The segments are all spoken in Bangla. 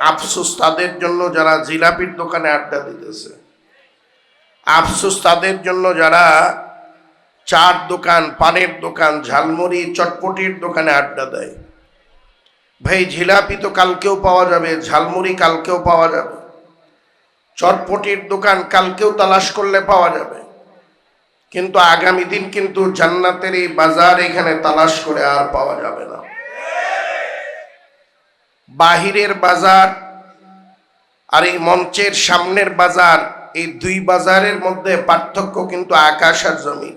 আফসোস তাদের জন্য যারা জিলাপির দোকানে আড্ডা দিতেছে। আফসোস তাদের জন্য যারা চার দোকান, পানের দোকান, ঝালমুড়ি, চটপটির দোকানে আড্ডা দেয়। ভাই, জিলাপি তো কালকেও পাওয়া যাবে, ঝালমুড়ি কালকেও পাওয়া যাবে। চটপটির দোকান কালকেও তালাশ করলে পাওয়া যাবে। কিন্তু আগামী দিন কিন্তু জান্নাতের এই বাজার এখানে তালাশ করে আর পাওয়া যাবে না। বাহিরের বাজার আর এই মঞ্চের সামনের বাজার, এই দুই বাজারের মধ্যে পার্থক্য কিন্তু আকাশ আর জমি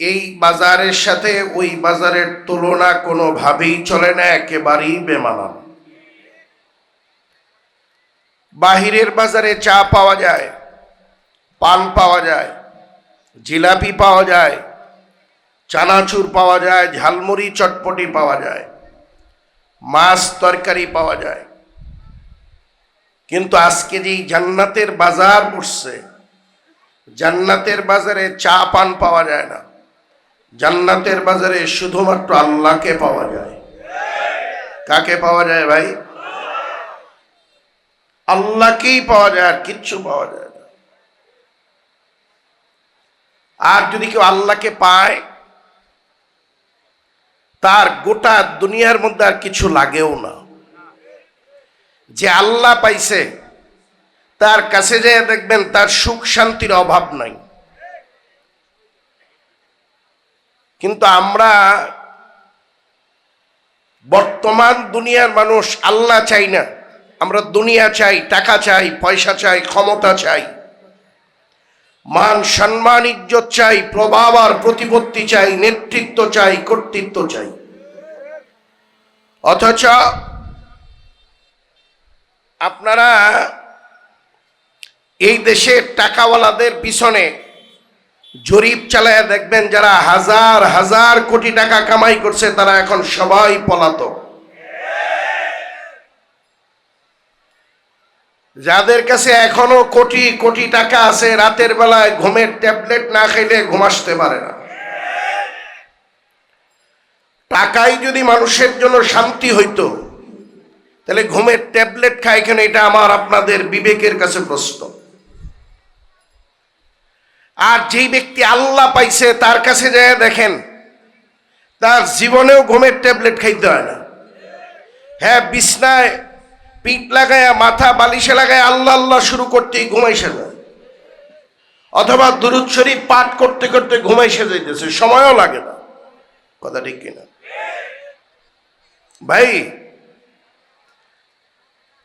এই বাজারের সাথে ওই বাজারের তুলনা কোনোভাবেই চলে না, একেবারেই বেমানান। বাহিরের বাজারে চা পাওয়া যায়, পান পাওয়া যায়, জিলাপি পাওয়া যায়, চানাচুর পাওয়া যায়, ঝালমুড়ি, চটপটি পাওয়া যায়। মাছ তরকারি পাওয়া যায়। কিন্তু আজকে যেই জান্নাতের বাজার বসছে জান্নাতের বাজারে চা পান পাওয়া যায় না। জান্নাতের বাজারে শুধুমাত্র আল্লাহকে পাওয়া যায়। কাকে পাওয়া যায় ভাই? আল্লাহকেই পাওয়া যায় আর কিচ্ছু পাওয়া যায় না। আর যদি কেউ আল্লাহকে পায় তার গোটা দুনিয়ার মধ্যে আর কিছু লাগেও না। যে আল্লাহ পাইছে, তার কাছে যে দেখবেন তার সুখ শান্তির অভাব নাই। কিন্তু আমরা বর্তমান দুনিয়ার মানুষ আল্লাহ চাই না। আমরা দুনিয়া চাই, টাকা চাই, পয়সা চাই, ক্ষমতা চাই। মান সম্মান, ইজ্জত চাই, প্রভাব আর প্রতিপত্তি চাই, নেতৃত্ব চাই, কর্তৃত্ব চাই। অথচ আপনারা এই দেশের টাকাওয়ালাদের পিছনে জরিপ চালায় দেখবেন, যারা হাজার হাজার কোটি টাকা কামাই করছে, তারা এখন সবাই পলাতক। যাদের কাছে এখনও কোটি কোটি টাকা আছে, রাতের বেলায় ঘুমের ট্যাবলেট না খাইলে ঘুমাসতে পারে না। টাকাই যদি মানুষের জন্য শান্তি হইতো, তাহলে ঘুমের ট্যাবলেট খায় কেন? এটা আমার আপনাদের বিবেকের কাছে প্রশ্ন। আর যেই ব্যক্তি আল্লাহ পাইছে, তার কাছে যায়, দেখেন, তার জীবনেও ঘুমের ট্যাবলেট খাইতে হয় না। হ্যাঁ বিছনায় পিঠ লাগায়, মাথা বালিশে লাগায় আল্লাহ আল্লাহ শুরু করতেই ঘুমাইছে না অথবা দুরুদ শরীফ পাঠ করতে করতে ঘুমাইছে যাইতেছে, সময়ও লাগে না। কথা ঠিক কিনা? ভাই,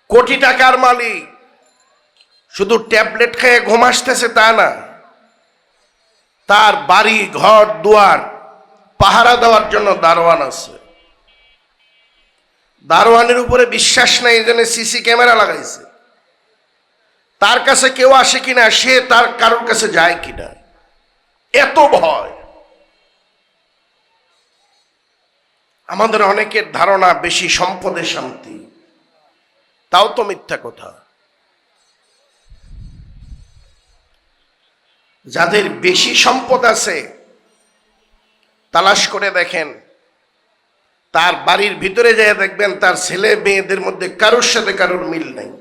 কোটি টাকার মালিক, শুধু ট্যাবলেট খেয়ে ঘুম আসতেছে তা না, তার বাড়ি, ঘর, দুয়ার, পাহারা দেওয়ার জন্য দারোয়ান আছে। দারোয়ানের উপরে বিশ্বাস নাই, এই জন্য সিসি ক্যামেরা লাগাইছে। তার কাছে কেউ আসে কিনা, সে তার কারোর কাছে যায় কিনা। এত ভয়। আমাদের অনেকের ধারণা বেশি সম্পদে শান্তি। তাও তো মিথ্যা কথা। যাদের বেশি সম্পদ আছে, তালাশ করে দেখেন তার বাড়ির ভিতরে যায় দেখবেন তার ছেলে মেয়েদের মধ্যে কারোর সাথে কারোর মিল নেই।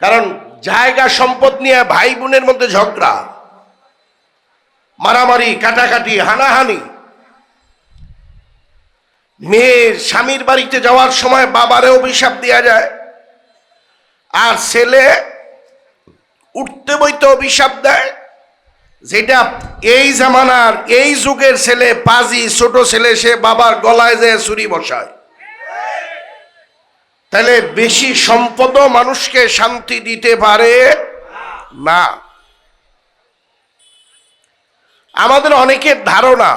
কারণ জায়গা সম্পদ নিয়ে ভাই বোনের মধ্যে ঝগড়া, মারামারি, কাটাকাটি, হানাহানি। মেয়ের স্বামীর বাড়িতে যাওয়ার সময় বাবারে অভিশাপ দেওয়া যায়, আর ছেলে উঠতে বইতে অভিশাপ দেয়। যেটা এই জামানার, এই যুগের ছেলে, পাজি, ছোট ছেলে, সে বাবার গলায় যায় ছুরি বসায়। তাহলে বেশি সম্পদ মানুষকে শান্তি দিতে পারে? না। আমাদের অনেকের ধারণা,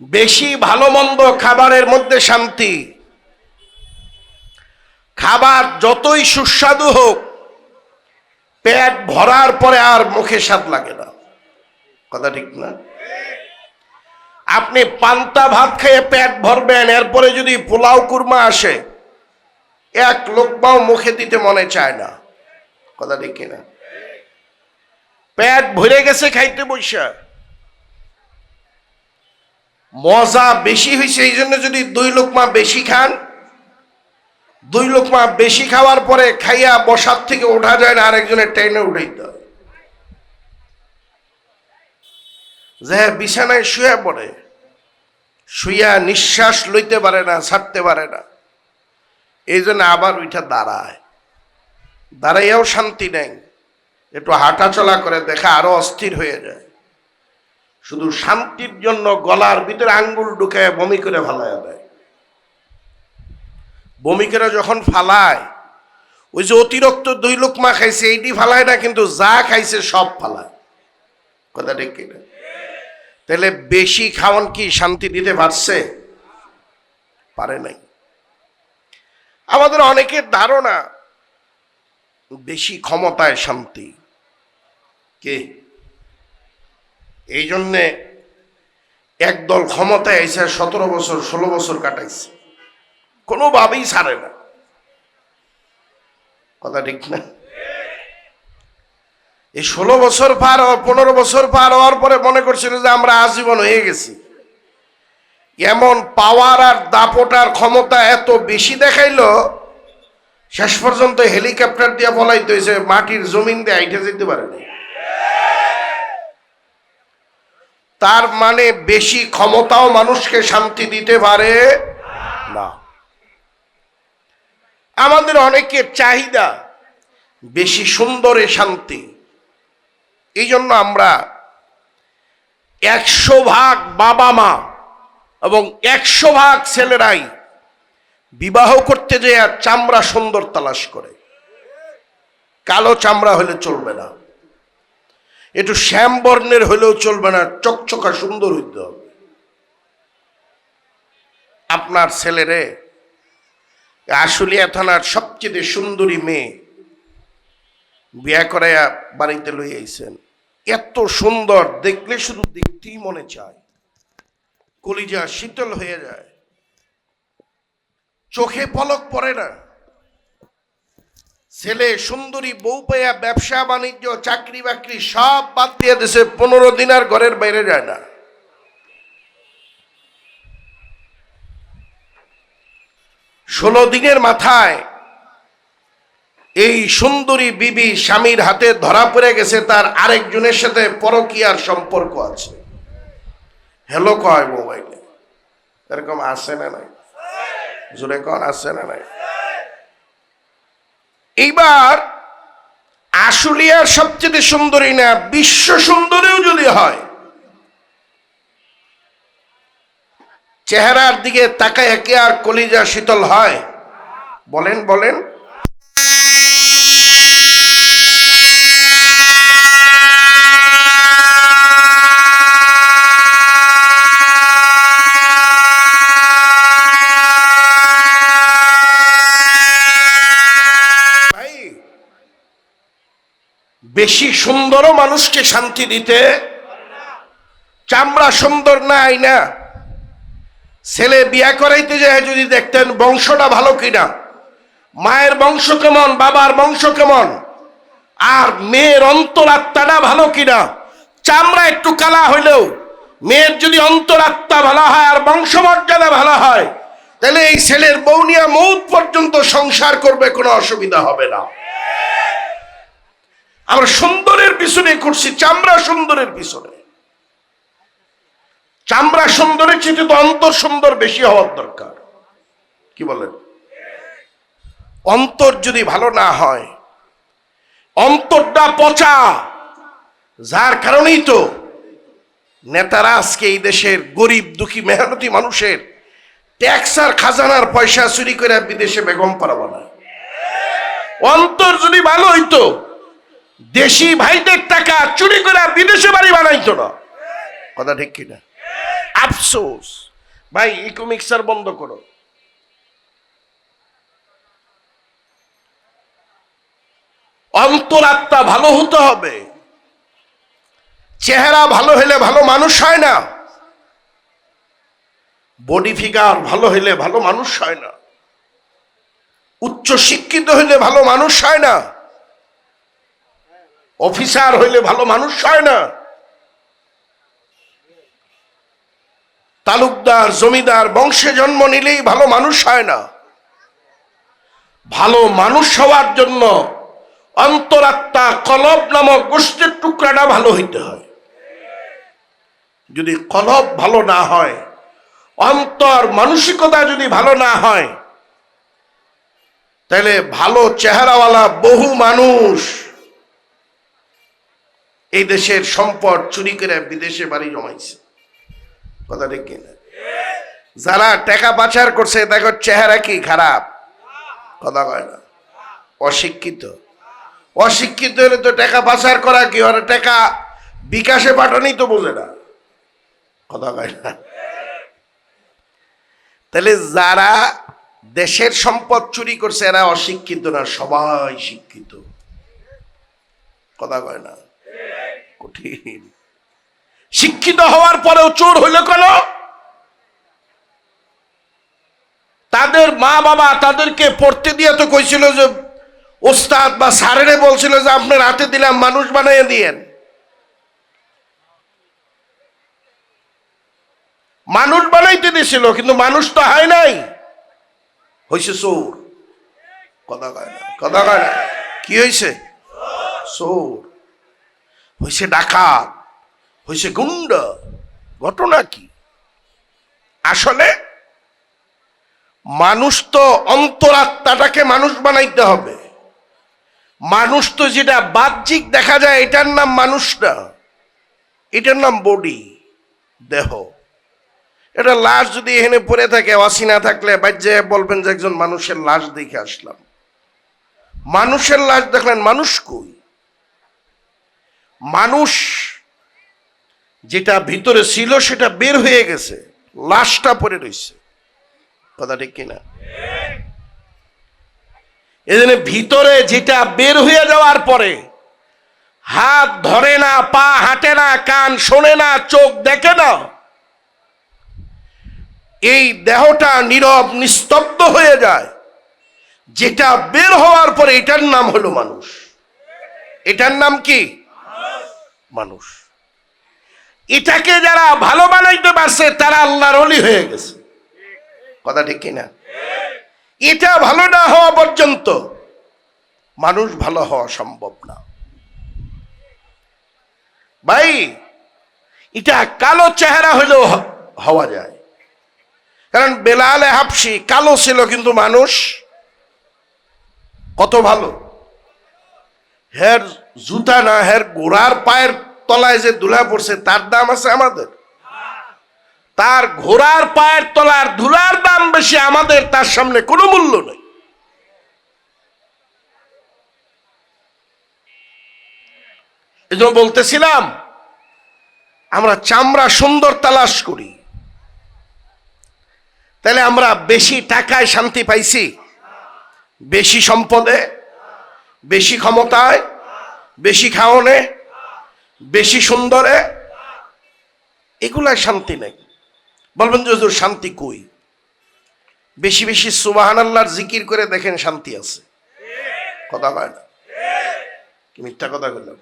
বেশি ভালো মন্দ খাবারের মধ্যে শান্তি। খাবার যতই সুস্বাদু হোক পেট ভরার পরে আর মুখে স্বাদ লাগে না। কথা ঠিক না? আপনি পান্তা ভাত খেয়ে পেট ভরবেন, এরপরে যদি পোলাও কুরমা আসে, এক লোকমাও মুখে দিতে মনে চায় না। কথা ঠিক কিনা পেট ভরে গেছে খাইতে বসে মজা বেশি হয়েছে এই জন্য যদি দুই লোকমা বেশি খান দুই লোকমা বেশি খাওয়ার পরে খাইয়া বসার থেকে ওঠা যায় না, আরেকজনের ট্রেনে উঠাইতে হয়। যে বিছানায় শুয়ে পড়ে, শুইয়া নিঃশ্বাস লইতে পারে না, ছাড়তে পারে না, এই জন্য আবার ওইটা দাঁড়ায়। দাঁড়াইয়াও শান্তি নেই, একটু হাঁটা চলা করে দেখা আরও অস্থির হয়ে যায়। শুধু শান্তির জন্য গলার ভিতরে আঙ্গুল ঢুকায় বমি করে ফালায় দেয়। বমি করে যখন ফালায়, ওই যে অতিরিক্ত দুই লোকমা খাইছে এইটি ফালায় না, কিন্তু যা খাইছে সব ফালায়। কথা ঠিক কিনা? তাহলে বেশি খাওয়ান কি শান্তি দিতে পারছে? পারে নাই। আমাদের অনেকের ধারণা, বেশি ক্ষমতায় শান্তি। কে? এই জন্যে একদল ক্ষমতায় এসে সতেরো বছর, ষোলো বছর কাটাইছে। কোনোভাবেই ছাড়ে না। কথা ঠিক না? এই ষোলো বছর পার হওয়ার, পনেরো বছর পার হওয়ার পরে মনে করছিল যে আমরা আজীবন হয়ে গেছি। এমন পাওয়ার আর দাপটার ক্ষমতা এত বেশি দেখাইলো, শেষ পর্যন্ত হেলিকপ্টার দিয়ে বলাইতে হয়েছে, মাটির জমিন দিয়ে আইটে যেতে পারে না তার মানে বেশি ক্ষমতাও মানুষকে শান্তি দিতে পারে না আমাদের অনেকের চাহিদা বেশি সুন্দরে শান্তি। এই জন্য আমরা একশো ভাগ বাবা মা এবং একশো ভাগ ছেলেরাই বিবাহ করতে যে চামড়া সুন্দর তালাশ করে। কালো চামড়া হলে চলবে না। একটু শ্যাম বর্ণের হলেও চলবে না, চকচকা সুন্দর হইতে হবে। আপনার ছেলেরে আশুলিয়া থানার সবচেয়ে সুন্দরী মেয়ে বিয়া করাইয়া বাড়িতে লই আইছেন। এত সুন্দর, দেখলে শুধু দেখতেই মনে চায়। কলিজা শীতল হয়ে যায়। চোখে পলক পড়ে না। ছেলে সুন্দরী, বউ পেয়া ব্যবসা, বাণিজ্য চাকরি বাকরি সব বাদ দিয়ে দেশে পনেরো দিন আর ঘরের বাইরে যায় না। ষোলো দিনের মাথায় এই সুন্দরী বিবি স্বামীর হাতে ধরা পড়ে গেছে, তার আরেকজনের সাথে পরকীয়ার সম্পর্ক আছে। হ্যালো, কয় মোবাইলে? এরকম আছে না নাই? জোরে কন, আছে না নাই? এইবার আশুলিয়ার সবচেয়ে সুন্দরী না, বিশ্ব সুন্দরীও যদি হয় চেহারার দিকে তাকায় একে আর কলিজা শীতল হয়? বলেন বলেন। বেশি সুন্দরও মানুষকে শান্তি দিতে চামড়া সুন্দর না। ছেলে বিয়া করাইতে যায় যদি দেখতেন বংশটা ভালো কিনা। মায়ের বংশ কেমন, বাবার বংশ কেমন? আর মেয়ের অন্তরাত্মাটা ভালো কিনা? চামড়া একটু কালা হইলেও মেয়ের যদি অন্তরাত্মা ভালো হয় আর বংশমর্যাদা ভালো হয়, তাহলে এই ছেলের বৌনিয়া মৌত পর্যন্ত সংসার করবে, কোনো অসুবিধা হবে না। আমরা সুন্দরের পিছনে করছি চামড়া সুন্দরের পিছনে। চামড়া সুন্দরের চেয়ে তো অন্তর সুন্দর বেশি হওয়ার দরকার। কি বলেন? অন্তর যদি ভালো না হয়, অন্তরটা পচা, যার কারণেই তো নেতারা আজকে এই দেশের গরিব, দুঃখী, মেহনতি মানুষের ট্যাক্স আর খাজানার পয়সা চুরি করে বিদেশে বেগম পারা বানায়। অন্তর যদি ভালো হইতো, দেশি ভাইদের টাকা চুরি করে বিদেশে বাড়ি বানাইতো না। কথা ঠিক কিনা? আফসোস। ভাই ইকো মিক্সার বন্ধ করো। অন্তরাত্মা ভালো হতে হবে। চেহারা ভালো হলে ভালো মানুষ হয় না। বডি ফিগার ভালো হলে ভালো মানুষ হয় না। উচ্চ শিক্ষিত হইলে ভালো মানুষ হয় না। অফিসার হইলে ভালো মানুষ হয় না। তালুকদার, জমিদার, বংশে জন্ম নিলেই ভালো মানুষ হয় না। ভালো মানুষ হওয়ার জন্য অন্তরাত্মা কলব নামক গোষ্ঠীর টুকরাটা ভালো হইতে হয়। যদি কলব ভালো না হয়, অন্তর মানসিকতা যদি ভালো না হয়, তাহলে ভালো চেহারাওয়ালা বহু মানুষ এই দেশের সম্পদ চুরি করে বিদেশে বাড়ি জমাইছে। কথা ঠিক কিনা? যারা টাকা পাচার করছে, দেখো চেহারা কি খারাপ? কথা কয় না। অশিক্ষিত। অশিক্ষিত হলে তো টাকা পাচার করা কি ওরা টাকা বিকাশে পাঠানোই তো বোঝে না। কথা কয় না। তাহলে যারা দেশের সম্পদ চুরি করছে, এরা অশিক্ষিত না, সবাই শিক্ষিত। কথা কয় না। কঠিন। শিক্ষিত হওয়ার পরেও চোর হইল কেন? তাদের মা বাবা তাদেরকে পড়তে দিয়ে তো কইছিল যে ওস্তাদ বা স্যারেরে বলছিল যে আপনার হাতে দিলাম, মানুষ বানিয়ে দিয়েন। মানুষ বানাইতে দিছিল, কিন্তু মানুষ তো হয় নাই। হয়েছে চোর। কথা কয় না, কথা কয় না। কি হয়েছে চোর। হয়েছে ডাকাত। হয়েছে গুন্ড। ঘটনা কি? আসলে মানুষ তো অন্তরাত্মাটাকে মানুষ বানাইতে হবে। মানুষ তো যেটা বাহ্যিক দেখা যায়, এটার নাম মানুষ না। এটার নাম বডি, দেহ। এটা লাশ যদি এখানে পড়ে থাকে অসি না থাকলে বাজ্যে বলবেন যে একজন মানুষের লাশ দেখে আসলাম। মানুষের লাশ দেখলেন, মানুষ কই? মানুষ যেটা ভিতরে ছিল সেটা বের হয়ে গেছে, লাশটা পড়ে রয়েছে কথা ঠিক কিনা? এজন্য ভিতরে যেটা বের হয়ে যাওয়ার পরে হাত ধরে না, পা হাঁটে না, কান শোনে না, চোখ দেখে না, এই দেহটা নীরব, নিস্তব্ধ হয়ে যায়। যেটা বের হওয়ার পরে এটার নাম হলো মানুষ। এটার নাম কি? মানুষ। এটাকে যারা ভালো বানাইতে পারছে, তারা আল্লাহর অলি হয়ে গেছে। কথা ঠিক কিনা? এটা ভালো না হওয়া পর্যন্ত মানুষ ভালো হওয়া সম্ভব না। ভাই, এটা কালো চেহারা হলেও হওয়া যায়। কারণ বেলালে হাফসি কালো ছিল, কিন্তু মানুষ কত ভালো। হের জুতা না, হের গোড়ার পায়ের তলায় যে ধুলা পড়ছে, তার দাম আছে আমাদের। তার ঘোড়ার পায়ের তলার ধুলার দাম বেশি আমাদের, তার সামনে কোনো মূল্য নেই। এই বলতেছিলাম, আমরা চামড়া সুন্দর তালাশ করি। তাহলে আমরা বেশি টাকায় শান্তি পাইছি? বেশি সম্পদে? বেশি ক্ষমতায়? বেশি খাওয়ানে বেশি সুন্দরে, এগুলায় শান্তি নেই। বলবেন যে শান্তি কই? বেশি বেশি সুবাহান আল্লাহর জিকির করে দেখেন শান্তি আছে। কথা হয় না? মিথ্যা কথা বললাম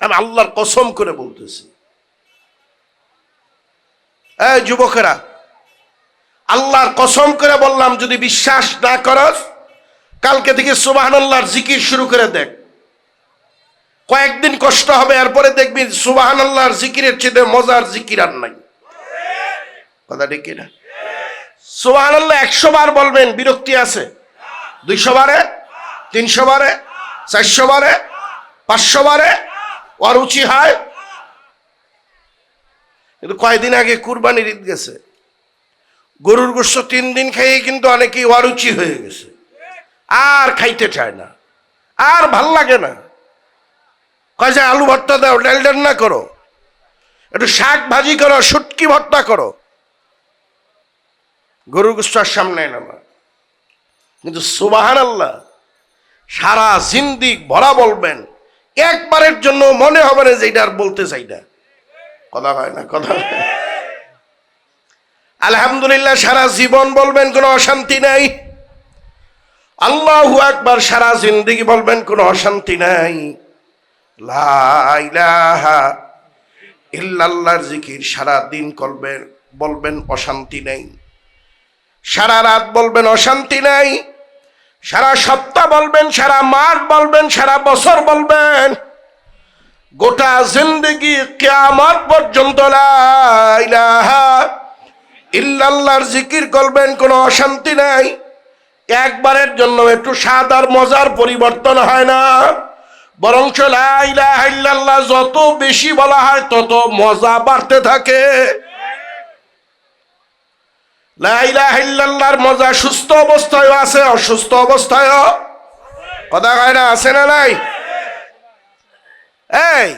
আমি আল্লাহর কসম করে বলতেছি। যুবকেরা, আল্লাহর কসম করে বললাম, যদি বিশ্বাস না করস, কালকে থেকে সুবাহান আল্লাহর জিকির শুরু করে দেখ। কয়েকদিন কষ্ট হবে, এরপরে দেখবি সুবাহান আল্লাহর জিকিরের চেয়ে মজার জিকির আর নাই। কথা ঠিক কিনা? সুবাহান আল্লাহ একশো বার বলবেন, বিরক্তি আছে। দুইশো বারে, তিনশো বারে, চারশো বারে, পাঁচশো বারে অরুচি হয়। কিন্তু কয়দিন আগে কুরবানির ঈদ গেছে। গরুর গোস্ত তিন দিন খাইয়ে কিন্তু অনেকেই অরুচি হয়ে গেছে। আর খাইতে চায় না। আর ভালো লাগে না। কয় যে আলু ভর্তা দাও, ডাল ডান্না করো। একটু শাক ভাজি করো, শুটকি ভর্তা করো। গরুর গোস্ত আর সামনে এলো না কিন্তু সুবাহান আল্লাহ সারা জিন্দিক ভরা বলবেন, একবারের জন্য মনে হবে না যে এটা আর বলতে চাই না। কথা হয় না, কথা আলহামদুলিল্লাহ, সারা জীবন বলবেন কোনো অশান্তি নাই। আল্লাহু একবার সারা জিন্দিগি বলবেন কোনো অশান্তি নাই। ইল্লাল্লাহর জিকির, সারা দিন করবেন বলবেন অশান্তি নেই। সারা রাত বলবেন অশান্তি নেই। সারা সপ্তাহ বলবেন, সারা মাস বলবেন, সারা বছর বলবেন, গোটা জিন্দগি কেয়ামত পর্যন্ত ইল্লাল্লাহর জিকির করবেন, কোনো অশান্তি নাই। একবারের জন্য একটু স্বাদ আর মজার পরিবর্তন হয় না। বরং লা ইলাহা ইল্লাল্লাহ যত বেশি বলা হয় তত মজা বাড়তে থাকে। লা ইলাহা মজা সুস্থ অবস্থায়ও আছে, অসুস্থ অবস্থায়ও। কথা হয় না, আছে না নাই? এই,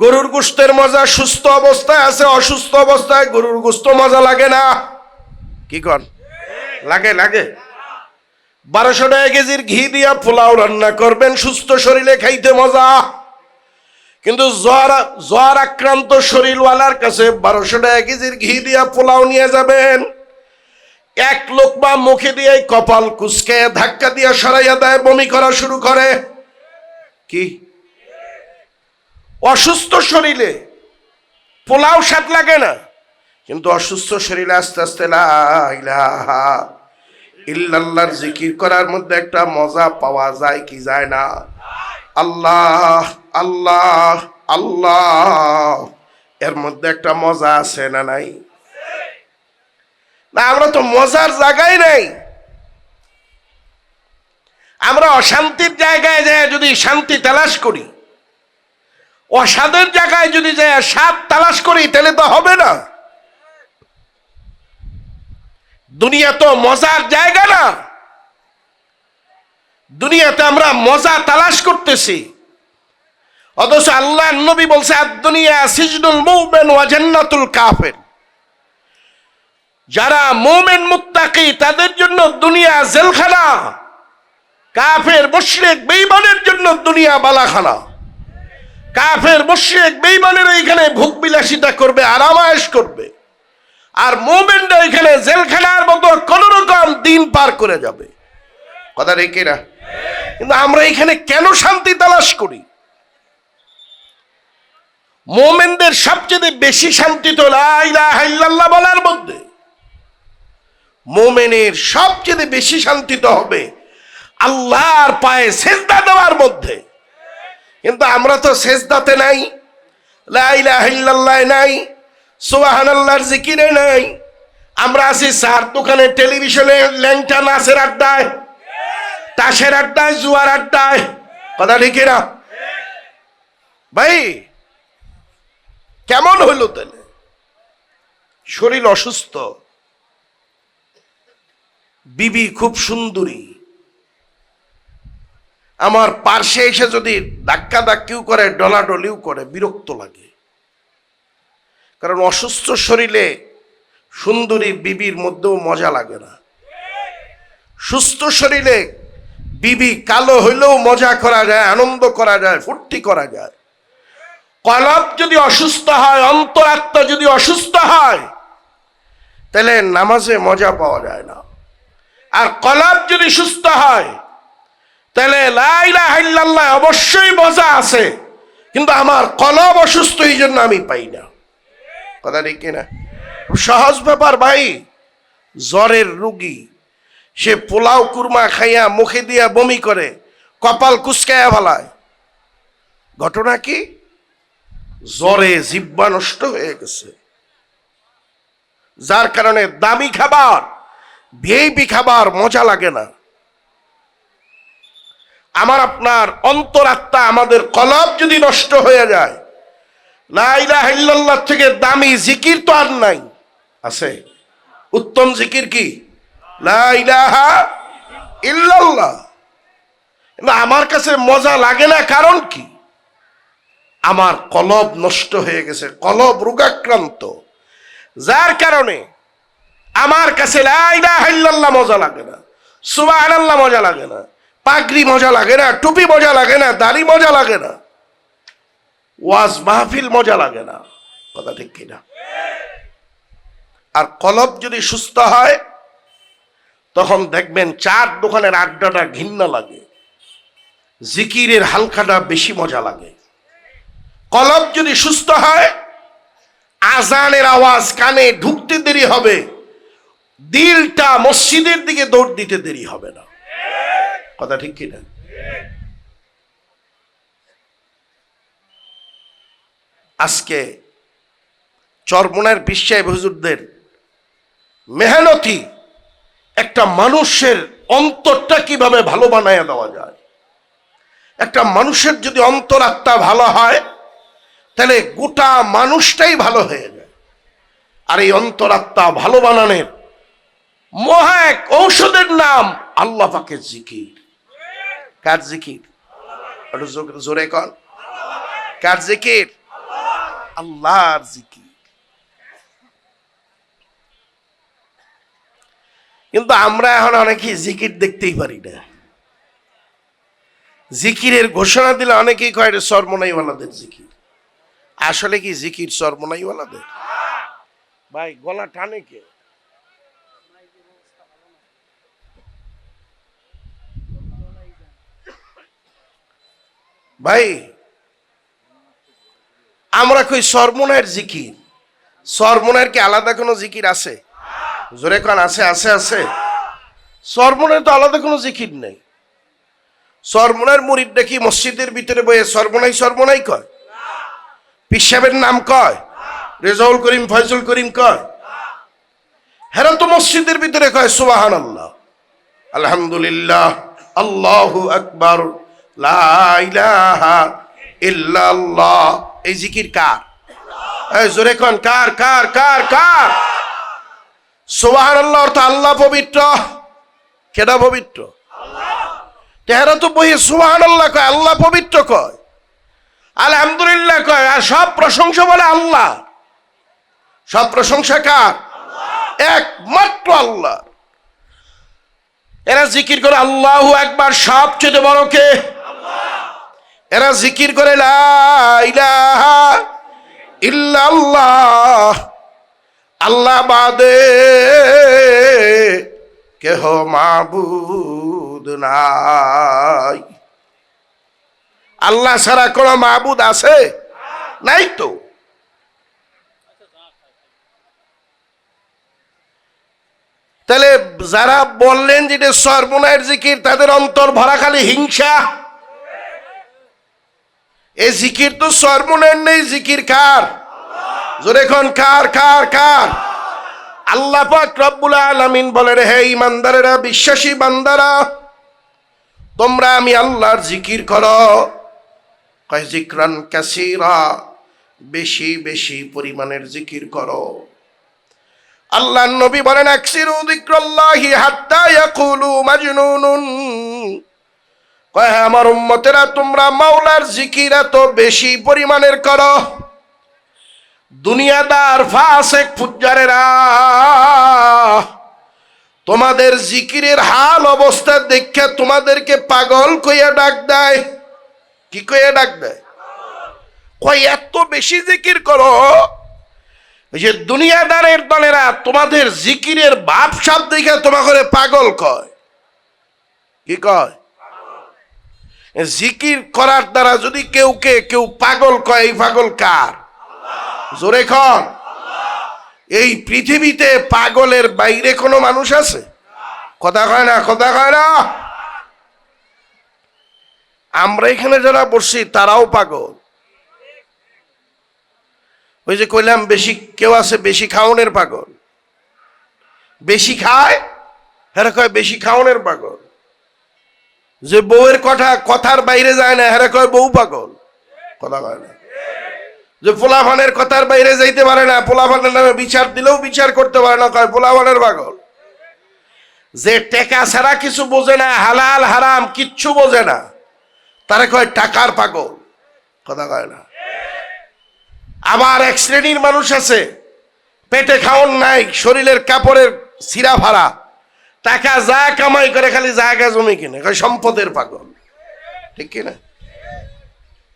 গরুর গোস্তের মজা সুস্থ অবস্থায় আছে, অসুস্থ অবস্থায় গরুর গোস্ত মজা লাগে না। কি কন? লাগে লাগে। বারোশো টাকা কেজির ঘি দিয়া পোলাও রান্না করবেন, সুস্থ শরীরে খাইতে মজা। কিন্তু জ্বর জ্বর আক্রান্ত শরীরওয়ালার কাছে বারোশো টাকা কেজির ঘি দিয়া পোলাও নিয়ে যাবেন। এক লোকমা মুখে দিয়ে কপাল কুচকে, ধাক্কা দিয়া সরাইয়া দেয়, বমি করা শুরু করে। কি? অসুস্থ শরীরে পোলাও স্বাদ লাগে না, কিন্তু অসুস্থ শরীরে আস্তে আস্তে লা ইলাহা ইল্লাল্লাহর জিকির করার মধ্যে একটা মজা পাওয়া যায়, কি যায় না? আল্লাহ আল্লাহ আল্লাহ। এর মধ্যে একটা মজা আছে না নাই? না, আমরা তো মজার জায়গায় নাই। আমরা অশান্তির জায়গায় যায় যদি শান্তি তালাশ করি অসাদের জায়গায় যদি যায় সাপ তালাশ করি, তাহলে তো হবে না। দুনিয়া তো মজার জায়গা না। দুনিয়াতে আমরা মজা তালাশ করতেছি। অথচ আল্লাহ নবী বলছে দুনিয়া সিজনুল মুমেন ওয়া জান্নাতুল কাফের। যারা মোমেন মুত্তাকি, তাদের জন্য দুনিয়া জেলখানা। কাফের, মুশরিক, বেঈমানের জন্য দুনিয়া বালাখানা। কাফের, মুশরিক, বেঈমানের এইখানে ভোগ বিলাসিতা করবে, আরামায়েশ করবে। আর মোমেনটা এখানে জেলখানার মতো কোন রকম দিন পার করে যাবে। কথা রেখে না কিন্তু আমরা এখানে কেন শান্তি তালাশ করি? মোমেনদের সবচেয়ে বেশি শান্তি তো বলার মধ্যে। মোমেনের সবচেয়ে বেশি শান্তি তো হবে আল্লাহর পায়ে সেজদা দেওয়ার মধ্যে। কিন্তু আমরা তো সেজদাতে নাই, লা ইলাহা নাই জিকিরে নাই। আমরা আছি চার দোকানে টেলিভিশনে ল্যাংটা নাচের আড্ডায়, তাসের আড্ডায়, জুয়ার আড্ডায়। কথা ঠিক না ভাই, কেমন হইল তাহলে? শরীর অসুস্থ। বিবি খুব সুন্দরী। আমার পার্শ্বে এসে যদি ধাক্কা ধাক্কিও করে, ডলাডলিও করে, বিরক্ত লাগে। কারণ অসুস্থ শরীরে সুন্দরী বিবির মধ্যেও মজা লাগে না। সুস্থ শরীরে বিবি কালো হইলেও মজা করা যায়, আনন্দ করা যায়, ফুর্তি করা যায়। কলব যদি অসুস্থ হয়, অন্তরাত্মা যদি অসুস্থ হয়, তাহলে নামাজে মজা পাওয়া যায় না। আর কলব যদি সুস্থ হয়, তাহলে লাইলা অবশ্যই মজা আছে। কিন্তু আমার কলব অসুস্থ, এই জন্য আমি পাই না। কথা ঠিক না সহজ ব্যাপার ভাই। জ্বরের রুগী, সে পোলাও কুরমা খাইয়া মুখে দিয়া বমি করে, কপাল কুচকায়া ভালায় ঘটনা কি? জ্বরে জিব্বা নষ্ট হয়ে গেছে। যার কারণে দামি খাবার, ভিআইপি খাবার মজা লাগে না। আমার আপনার অন্তরাত্মা, আমাদের কলব যদি নষ্ট হয়ে যায় লাইলাহ থেকে দামি জিকির তো আর নাই। আছে। উত্তম জিকির কি? আমার কাছে মজা লাগে না, কারণ কি? আমার কলব নষ্ট হয়ে গেছে, কলব রোগাক্রান্ত। যার কারণে আমার কাছে মজা লাগে না, সুবহানাল্লাহ মজা লাগে না, পাগড়ি মজা লাগে না, টুপি মজা লাগে না, দাড়ি মজা লাগে না। ওয়াজ মাহফিল মজা লাগে না। কথা ঠিক কিনা? আর কলব যদি সুস্থ হয়, তখন দেখবেন চার দোকানের আড্ডাটা ঘৃণা লাগে। জিকিরের হালকাটা বেশি মজা লাগে। কলব যদি সুস্থ হয়, আজানের আওয়াজ কানে ঢুকতে দেরি হবে, দিলটা মসজিদের দিকে দৌড় দিতে দেরি হবে না। কথা ঠিক কিনা? আজকে চরমনের বিশ্বায় হুজুরদের মেহনতি একটা মানুষের অন্তরটা কীভাবে ভালো বানায় দেওয়া যায়? একটা মানুষের যদি অন্তরাত্মা ভালো হয়, তাহলে গোটা মানুষটাই ভালো হয়ে যায়। আর এই অন্তরাত্মা ভালো বানানোর মহা এক ঔষধের নাম আল্লাহ পাকের জিকির। কার জিকির? জোরে কন। কার জিকির? আল্লাহর জিকির। কিন্তু আমরা এখন অনেকেই জিকির দেখতেই পারি না। জিকিরের ঘোষণা দিলে অনেকেই কয় সর্বনাইওয়ালাদের জিকির। আসলে কি জিকির সর্বনাইওয়ালাদের? ভাই, গলা টানে কে? ভাই আমরা কই সর্বনায়ের জিকির। সর্বনায়ের কি আলাদা কোনো জিকির আছে? জোরে কান, আছে আছে আছে। সর্বনায়ের তো আলাদা কোনো জিকির নেই। সর্বনায়ের মুরিদ দেখি মসজিদের ভিতরে বয়ে সর্বনাই সর্বনাই কয়? পিসাবের নাম কয়? রেজাউল করিম, ফয়জুল করিম কয়? হেরা তো মসজিদের ভিতরে কয় সুবাহান আল্লাহ আলহামদুলিল্লাহ, আল্লাহু আকবার, লা ইলাহা ইল্লাল্লাহ। এই জিকির কার? জোরে কোন, কার কার কার কার? সুবাহান আল্লাহ অর্থ আল্লাহ পবিত্র। কেডা পবিত্র? তেহারা তো বইয়ে সুবাহান আল্লাহ কয়, আল্লাহ পবিত্র কয়। আলহামদুলিল্লাহ কয়, আর সব প্রশংসা বলে আল্লাহ। সব প্রশংসা কার? একমাত্র আল্লাহ। এরা জিকির করে আল্লাহু একবার সবচেয়ে বড় কে? এরা জিকির করে আল্লাহ বাদে কেহ মাবুদ নাই। আল্লাহ ছাড়া কোন মাবুদ আছে? নাই তো। তাহলে যারা বললেন যে এটা সর্বনায়ের জিকির, তাদের অন্তর ভরা খালি হিংসা। এই জিকির তো সর্বনায়ের নেই, জিকির কার? জোরে কোন কার কার কার? আল্লাহ পাক রব্বুল আলামিন বলে রে হে ইমানদারেরা বিশ্বাসী বান্দারা, তোমরা আমি আল্লাহর জিকির করো। কয়, জিক্রান কাসিরা, বেশি বেশি পরিমাণের জিকির করো। আল্লাহ নবী বলেন, আকসিরু যিকরাল্লাহি হাত্তা ইয়াকুলু মাজনুনুন। কয় হ্যাঁ, আমার উম্মতেরা তোমরা মাওলার জিকির এত বেশি পরিমাণের করো। দুনিয়াদার ফাসেক ফুজ্জারেরা তোমাদের জিকিরের হাল অবস্থা দেখে তোমাদেরকে পাগল কইয়া ডাক দেয়। কি কইয়া ডাক দেয়? কয় এত বেশি জিকির করো যে দুনিয়াদারের দলেরা তোমাদের জিকিরের বাপ সাপ দেখে তোমাকে পাগল কয়। কি কয়? জিকির করার দ্বারা যদি কেউ কে, কেউ পাগল কয়, এই পাগল কার? জোরে খন এই পৃথিবীতে পাগলের বাইরে কোনো মানুষ আছে? কথা কয় না, কথা কয় না। আমরা এখানে যারা বসছি, তারাও পাগল। ওই যে কইলাম, বেশি কেউ আছে, বেশি খাওনের পাগল। বেশি খায়? হেরা কয়, বেশি খাওনের পাগল। যে বউয়ের কথা, কথার বাইরে যায় না হেরা কয় বউ পাগল? কথা কয় না। যে পোলাফানের কথার বাইরে যাইতে পারে না পোলাফানের নামে বিচার দিলেও বিচার করতে পারে না, কয় পোলাফানের পাগল? যে টেকা ছাড়া কিছু বোঝে না, হালাল, হারাম, কিচ্ছু বোঝে না, তারা কয় টাকার পাগল? কথা কয় না। আবার এক শ্রেণির মানুষ আছে, পেটে খাওন নাই, শরীরের কাপড়ের সিরা ভাড়া। টাকা যা কামাই করে খালি জায়গা জমি কিনে সম্পদের পাগল। ঠিক কিনা?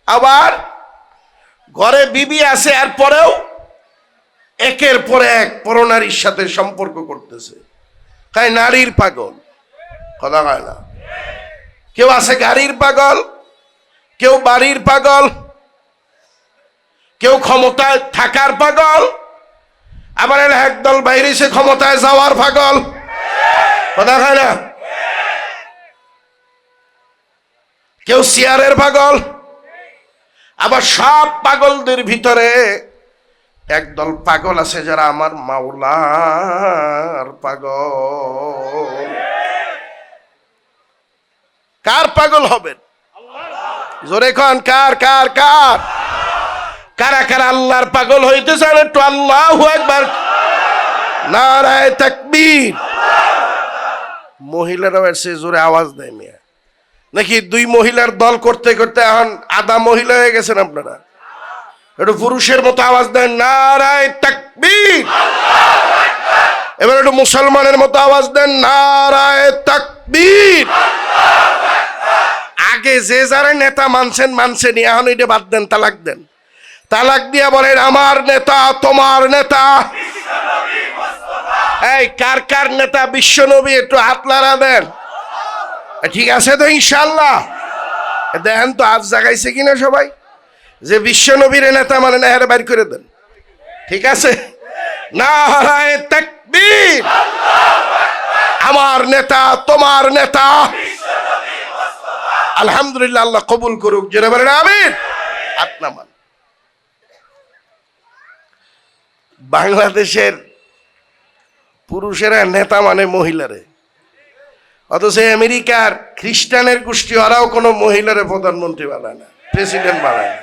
আবার ঘরে বিবি আছে আর পরেও একের পরে এক পরনারীর সাথে সম্পর্ক করতেছে। তাই নারীর পাগল। কথা হয় না। কেউ আছে গাড়ির পাগল, কেউ বাড়ির পাগল, কেউ ক্ষমতায় থাকার পাগল, আবার একদল বাইরে সে ক্ষমতায় যাওয়ার পাগল। কথা হয় না? কেউ চেয়ারের পাগল? আবার সব পাগলদের ভিতরে একদল পাগল আছে যারা আমার মাওলার পাগল। কার পাগল হবেন? জোরে খান কার কার কার? কারা কারা আল্লাহর পাগল হইতে চান একটু আল্লাহ একবার নারায় তাকবীর। মহিলারাও এসে জোরে আওয়াজ দেয় মিয়া। নাকি দুই মহিলার দল করতে করতে এখন আধা মহিলা হয়ে গেছেন আপনারা? একটু পুরুষের মতো আওয়াজ দেন, নারায় তাকবীর। এবার একটু মুসলমানের মতো আওয়াজ দেন, নারায় তাকবীর। আগে যে যারা নেতা মানছেন মানছেন এখন এটা বাদ দেন, তালাক দেন। তালাক দিয়া বলেন, আমার নেতা, তোমার নেতা। এই, কার কার নেতা বিশ্বনবী একটু হাত লাড়া ঠিক আছে তো ইনশাল্লাহ দেখেন তো আজ জাগাইছে কিনা সবাই? যে বিশ্বনবীর নেতা মানে না হেরে বাইর করে দেন। ঠিক আছে? না হারায় আমার নেতা, তোমার নেতা। আলহামদুলিল্লাহ, আল্লাহ কবুল করুক। জেনে বলেন, আমিন। আত্মামান বাংলাদেশের পুরুষেরা নেতা মানে মহিলারে। অথচ আমেরিকার খ্রিস্টানের গোষ্ঠী ওরাও কোনো মহিলারে প্রধানমন্ত্রী বানায় না, প্রেসিডেন্ট বানায় না।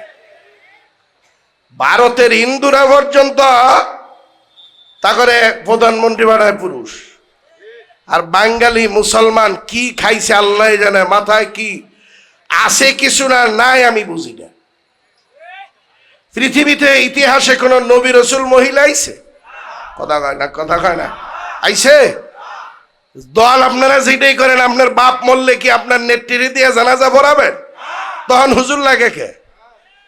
ভারতের হিন্দুরা পর্যন্ত তা করে প্রধানমন্ত্রী বানায় পুরুষ। আর বাঙালি মুসলমান কি খাইছে আল্লাহ জানে, মাথায় কি আছে কিছু না, নাই আমি বুঝি না। পৃথিবীতে ইতিহাসে কোনো নবী রসুল মহিলা আইছে? কথা কয় না, কথা কয় না। আইছে দল আপনারা যেটাই করেন, আপনার বাপ মরলে কি আপনার নেত্রী দিয়ে জানাজা ভরাবেন তখন হুজুর লাগে কে?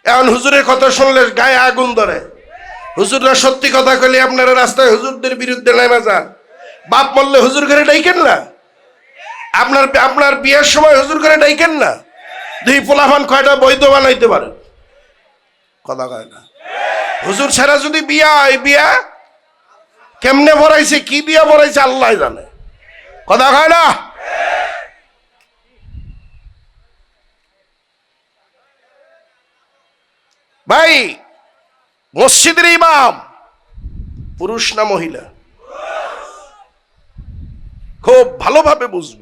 এখন হুজুরের কথা শুনলে গায়ে আগুন ধরে। হুজুররা সত্যি কথা কইলে আপনারা রাস্তায় হুজুরদের বিরুদ্ধে নেমে যান। বাপ মরলে হুজুর ঘরে ডাইকেন না? আপনার আপনার বিয়ের সময় হুজুর ঘরে ডাইকেন না? দুই পোলাফান কয়টা বৈধ বানাইতে পারে? কথা কয় না। হুজুর ছাড়া যদি বিয়া হয়, বিয়া কেমনে ভরাইছে, কি বিয়া ভরাইছে, আল্লাহ জানে। কথা কয় না? ভাই, মসজিদের ইমাম, পুরুষ না মহিলা? খুব ভালোভাবে বুঝব।